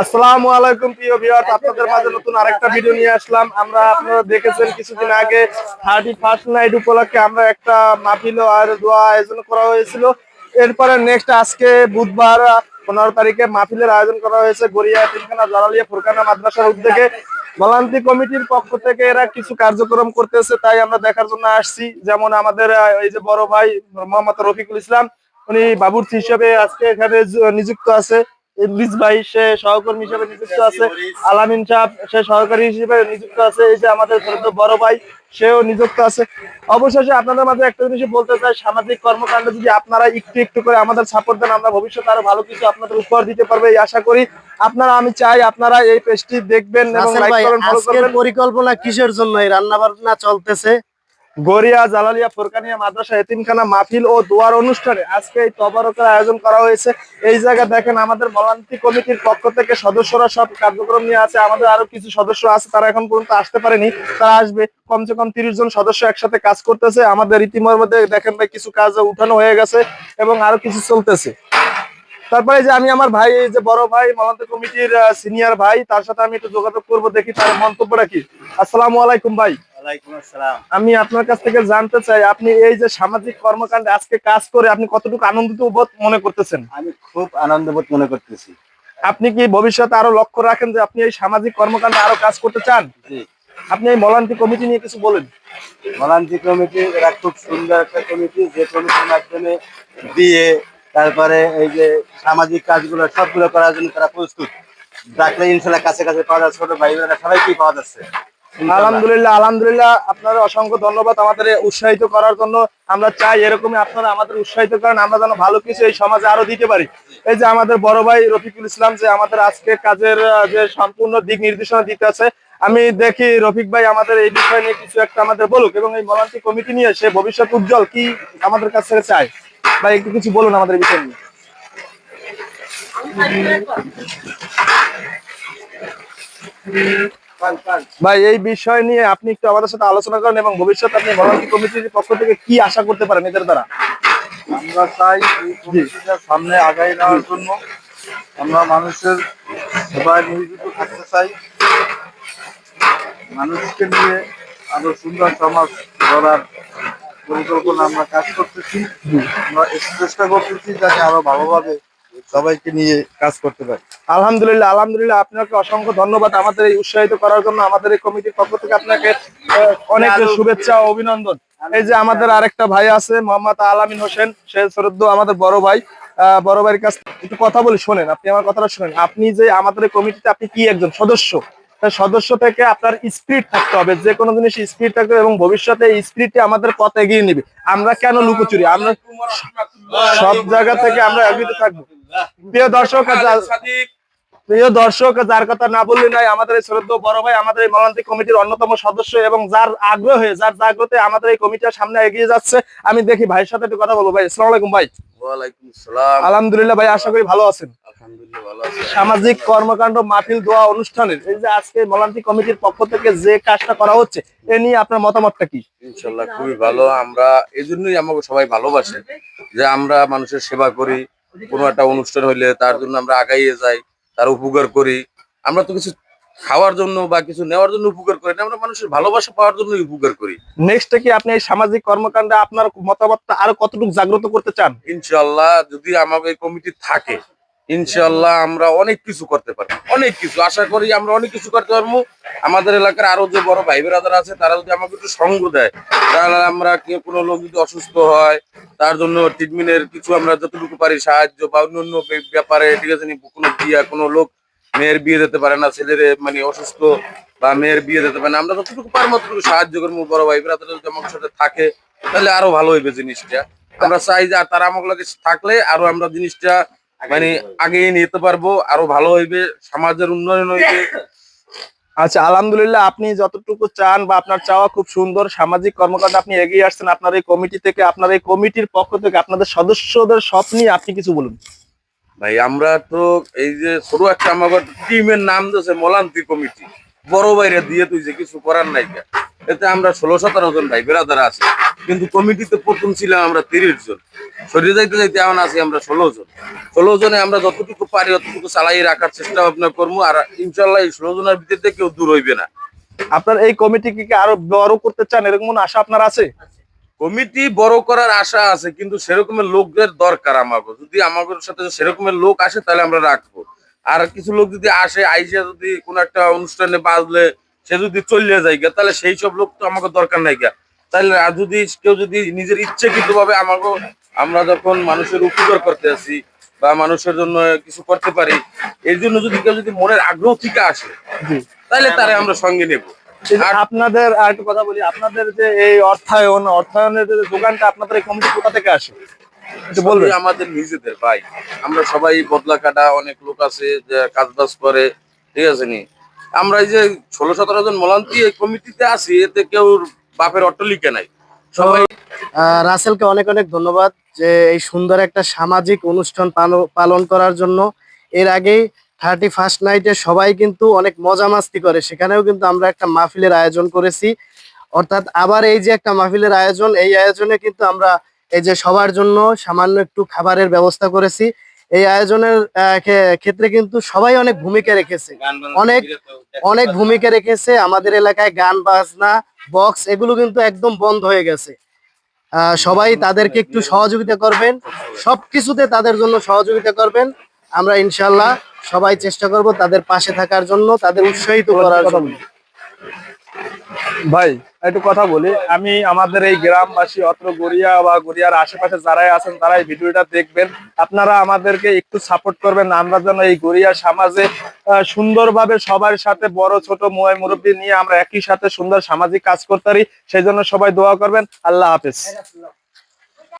আসসালামু আলাইকুম প্রিয় ভিউয়ার্স, আপনাদের মাঝে নতুন আরেকটা ভিডিও নিয়ে আসলাম। আমরা, আপনারা দেখেছেন কিছুদিন আগে থার্টি ফার্স্ট নাইট উপলক্ষে আমরা একটা মাহফিল আর দোয়া আয়োজন করা হয়েছিল। এরপরে নেক্সট আজকে বুধবার, পনেরো তারিখে মাহফিলের আয়োজন করা হয়েছে গড়িয়া, তিনখানা জালালিয়া, ফুরকানা মাদ্রাসার উদ্যোগে। বলান্তি কমিটির পক্ষ থেকে এরা কিছু কার্যক্রম করতেছে, তাই আমরা দেখার জন্য আসছি। যেমন আমাদের এই যে বড় ভাই মোহাম্মদ রফিকুল ইসলাম, উনি বাবুর্চি হিসেবে আজকে এখানে নিযুক্ত আছে। ভাই সে সহকর্মী হিসেবে নিযুক্ত আছে। আলামিন সাহেব সে সহকারী হিসেবে নিযুক্ত আছে। এই যে আমাদের বড় ভাই সেও নিযুক্ত আছে। অবশেষে আপনাদের মাঝে একটা জিনিস বলতে চাই সামাজিক কর্মকাণ্ড যদি আপনারা একটু একটু করে আমাদের সাপোর্ট দেন আমরা ভবিষ্যতে আরও ভালো কিছু আপনাদের উপহার দিতে পারব এই আশা করি। আপনারা আমি চাই আপনারা এই পেজটি দেখবেন এবং লাইক ভাই করবেন ফলো করবেন। পরিকল্পনা কিসের জন্য? এই রান্না বান্না চলতেছে। গড়িয়া জালালিয়া ফুরকানিয়া মাদ্রাসা এতিমখানা মাহফিল ও দোয়ার অনুষ্ঠানে আজকে এই তবারকের আয়োজন করা হয়েছে। এই জায়গা দেখেন আমাদের মলান্তি কমিটির পক্ষ থেকে সদস্যরা সব কার্যক্রম নিয়ে আছে, আমাদের আরও কিছু সদস্য আছে, তারা এখন পর্যন্ত আসতে পারেনি। তারা আসবে, কমসে কম তিরিশ জন সদস্য একসাথে কাজ করতেছে। আমাদের ইতিমধ্যে দেখেন ভাই, কিছু কাজ উঠানো হয়ে গেছে এবং আরও কিছু চলতেছে। তারপরে যে আমি আমার ভাই এই যে বড় ভাই মলান্তি কমিটির সিনিয়র ভাই তার সাথে আমি একটু যোগাযোগ করব দেখি তার মন্তব্যটা কি। আসসালামু আলাইকুম ভাই। আমি আপনার কাছ থেকে জানতে চাই আপনি এই যে সামাজিক কর্মকাণ্ডে আজকে কাজ করে আপনি কতটুকু আনন্দিত বোধ মনে করতেছেন? আমি খুব আনন্দবোধ মনে করতেছি। আপনি কি ভবিষ্যতে আরও লক্ষ্য রাখেন যে আপনি এই সামাজিক কর্মকাণ্ডে আরও কাজ করতে চান? আপনি এই মলান্তি কমিটি নিয়ে কিছু বলেন। মলান্তি কমিটি এরা খুব সুন্দর একটা কমিটি যে কমিটির মাধ্যমে বিয়ে তারপরে এই যে সামাজিক কাজগুলো সবগুলো করার জন্য তারা প্রস্তুত। ডাকলে ইনশাল্লাহ কাছে কাছে পাওয়া যাচ্ছে, ছোট ভাই বোনেরা সবাইকেই পাওয়া যাচ্ছে? আলহামদুলিল্লাহ আলহামদুলিল্লাহ আপনার অসংখ্য ধন্যবাদ আমাদের উৎসাহিত করার জন্য। আমরা চাই এরকমই আপনারা আমাদের উৎসাহিত করেন, আমরা যেন ভালো কিছু এই সমাজে আরও দিতে পারি। এই যে আমাদের বড় ভাই রফিকুল ইসলাম যে আমাদের আজকে কাজের যে সম্পূর্ণ দিক নির্দেশনা দিতে আছে, আমি দেখি রফিক ভাই আমাদের এই বিষয় নিয়ে কিছু একটা আমাদের বলুক এবং এই মলান্তি কমিটি নিয়ে সে ভবিষ্যৎ উজ্জ্বল কি আমাদের কাছ থেকে চায়। ভাই একটু কিছু বলুন আমাদের বিষয় নিয়ে। ভাই এই বিষয় নিয়ে আপনি একটু আমাদের সাথে আলোচনা করেন এবং ভবিষ্যতে আপনি মলান্তি কমিটির পক্ষ থেকে কি আশা করতে পারেন এদের দ্বারা? আমরা চাই সামনে আগাই নেওয়ার জন্য। আমরা মানুষের সেবায় নিয়োজিত থাকতে চাই। মানুষকে নিয়ে আরও সুন্দর সমাজ গড়ার পরিকল্পনা আমরা কাজ করতেছি। আমরা চেষ্টা করতেছি যাতে আরও ভালোভাবে সবাইকে নিয়ে কাজ করতে পারি। আলহামদুলিল্লাহ আলহামদুলিল্লাহ। আপনাকে অসংখ্য ধন্যবাদ আমাদের এই উৎসাহিত করার জন্য। আমাদের এই কমিটির পক্ষ থেকে আপনাকে অনেক শুভেচ্ছা ও অভিনন্দন। এই যে আমাদের আরেকটা ভাই আছে মোহাম্মদ আলামিন হোসেন সে শ্রদ্ধ আমাদের বড় ভাই। আহ, বড় ভাইয়ের কাছ একটু কথা বলি শোনেন আপনি আমার কথাটা শোনেন। আপনি যে আমাদের কমিটিতে আপনি কি একজন সদস্য? তা সদস্য থেকে আপনার স্পিরিট থাকতে হবে যে কোনো জিনিস স্পিরিট থাকতে হবে এবং ভবিষ্যতে স্পিরিটটি আমাদের পথ এগিয়ে নিবে। আমরা কেন লুকোচুরি? আমরা সব জায়গা থেকে আমরা এগিয়ে থাকব। প্রিয় দর্শক প্রিয় দর্শক যার কথা না বললে নাই আমাদের এই শ্রদ্ধ বড় ভাই আমাদের এই মলান্তি কমিটির অন্যতম সদস্য এবং যার আগ্রহে যার জাগ্রতে আমাদের এই কমিটির সামনে এগিয়ে যাচ্ছে। আমি দেখি ভাইয়ের সাথে একটু কথা বলব। ভাই আসসালামু আলাইকুম ভাই। ওয়ালাইকুম আলহামদুলিল্লাহ ভাই আশা করি ভালো আছেন। সামাজিক কর্মকাণ্ড মাহফিল দোয়া অনুষ্ঠানের। এই যে আজকে মলান্তি কমিটির পক্ষ থেকে যে কাজটা করা হচ্ছে এ নিয়ে আপনার মতামতটা কি? ইনশাল্লাহ খুবই ভালো। আমরা এই জন্যই আমাকে সবাই ভালোবাসে যে আমরা মানুষের সেবা করি কোনো একটা অনুষ্ঠান হইলে তার জন্য আমরা আগাইয়ে যাই তার উপকার করি। আমরা তো কিছু খাওয়ার জন্য বা কিছু নেওয়ার জন্য উপকার করি না আমরা মানুষের ভালোবাসা পাওয়ার জন্য উপকার করি। নেক্সট কি আপনি এই সামাজিক কর্মকাণ্ডে আপনার মতামতটা আরও কতটুকু জাগ্রত করতে চান? ইনশাল্লাহ যদি আমাদের এই কমিটি থাকে ইনশাল্লাহ আমরা অনেক কিছু করতে পারি অনেক কিছু। আশা করি আমরা অনেক কিছু করতে পারব। আমাদের এলাকার আরও যে বড় ভাই বেরাদার আছে, তারা যদি আমাকে একটু সঙ্গ দেয়, তাহলে আমরা কেউ কোনো লোক যদি অসুস্থ হয়, তার জন্য ট্রিটমেন্টের কিছু আমরা যতটুকু পারি সাহায্য বা অন্য ব্যাপারে ঠিক আছে কোনো বিয়া কোনো লোক মেয়ের বিয়ে দিতে পারে না, ছেলের মানে অসুস্থ বা মেয়ের বিয়ে দিতে পারে না। আমরা যতটুকু পারব ততটুকু সাহায্য করব। বড় ভাই বেরাদার যদি আমার সাথে থাকে, তাহলে আরও ভালো হইবে জিনিসটা। আমরা চাই যে তারা লগে থাকলে আরও আমরা জিনিসটা মানে আগে নিতে পারব আরও ভালো হইবে সমাজের উন্নয়ন হইবে। আচ্ছা আলহামদুলিল্লাহ আপনি যতটুকু চান বা আপনার চাওয়া খুব সুন্দর সামাজিক কর্মকাণ্ড আপনি এগিয়ে আসছেন আপনার এই কমিটি থেকে আপনার এই কমিটির পক্ষ থেকে আপনাদের সদস্যদের স্বপ্ন নিয়ে আপনি কিছু বলুন। ভাই আমরা তো এই যে ছোট একটা আমাদের টিমের নাম দিয়েছে মলান্তি কমিটি। বড় বাইরে দিয়ে তুই যে কিছু করার নাই। এতে আমরা ষোলো সতেরো জন ভাই বেড়াদার আছি। কিন্তু কমিটিতে প্রথম ছিলাম আমরা তিরিশ জন। সরিয়ে যাইতে যাইতে এখন আছি আমরা ষোলো জন। ষোলো জনে আমরা যতটুকু পারি ততটুকু চালাই রাখার চেষ্টা ভাবনা করব আর ইনশাল্লাহ এই ষোলো জনের ভিতরে কেউ দূর হইবে না। আপনার এই কমিটিকে কি আরও বড় করতে চান? এরকম আশা আপনার আছে? কমিটি বড় করার আশা আছে কিন্তু সেরকমের লোকদের দরকার আমাকে যদি আমাদের সাথে সেরকমের লোক আসে তাহলে আমরা রাখব। আর কিছু লোক যদি আসে আইসা যদি কোনো একটা অনুষ্ঠানে বাজলে সে যদি চলিয়ে যায় গিয়া, তাহলে সেই সব লোক তো আমাকে দরকার নাই গিয়া। তাহলে আর যদি কেউ যদি নিজের ইচ্ছাকৃত ভাবে আমাকে আমরা যখন মানুষের উপকার করতে আসি বা মানুষের জন্য কিছু করতে পারি এর জন্য যদি কেউ যদি মনের আগ্রহ থেকে আসে তাহলে তারে আমরা সঙ্গে নেব। আপনাদের আর একটা কথা বলি আপনাদের যে এই অর্থায়ন অর্থায়নের যে যোগানটা আপনাদের এই কমিটি কোথা থেকে আসে? সবই আমাদের নিজেদের ভাই। আমরা সবাই বদলা কাটা অনেক লোক আছে যে কাজ বাজ করে ঠিক আছে নি? আমরা এই যে ষোলো সতেরো জন মলান্তি এই কমিটিতে আছি, এতে কেউ বাপের অট্টলিকা নাই। সবাই রাসেলকে অনেক অনেক ধন্যবাদ যে এই সুন্দর একটা সামাজিক অনুষ্ঠান পালো- পালন করার জন্য। এর আগেই থার্টি ফার্স্ট নাইটে সবাই কিন্তু অনেক মজা মাস্তি করে। সেখানেও কিন্তু আমরা একটা মাহফিলের আয়োজন করেছি। অর্থাৎ আবার এই যে একটা মাহফিলের আয়োজন, এই আয়োজনে কিন্তু আমরা এই যে সবার জন্য সামান্য একটু খাবারের ব্যবস্থা করেছি। এই আয়োজনের ক্ষেত্রে কিন্তু সবাই অনেক ভূমিকা রেখেছে। অনেক অনেক ভূমিকা রেখেছে আমাদের এলাকায় গান বাজনা বক্স এগুলো কিন্তু একদম বন্ধ হয়ে গেছে। আহ, সবাই তাদেরকে একটু সহযোগিতা করবেন সবকিছুতে তাদের জন্য সহযোগিতা করবেন। আমরা ইনশাল্লাহ সবাই চেষ্টা করব তাদের পাশে থাকার জন্য তাদের উৎসাহিত করার জন্য। ভাই, একটু কথা বলি। আমি আমাদের এই গ্রামবাসী, অত্র গড়িয়া বা গড়িয়ার আশেপাশে যারাই আছেন, তারাই ভিডিওটা দেখবেন। আপনারা আমাদেরকে একটু সাপোর্ট করবেন। আমরা যেন এই গড়িয়া সমাজে সুন্দরভাবে সবার সাথে বড়, ছোট, মোয় মুরব্বী নিয়ে আমরা একই সাথে সুন্দর সামাজিক কাজ করতে পারি। সেই জন্য সবাই দোয়া করবেন। আল্লাহ হাফেজ।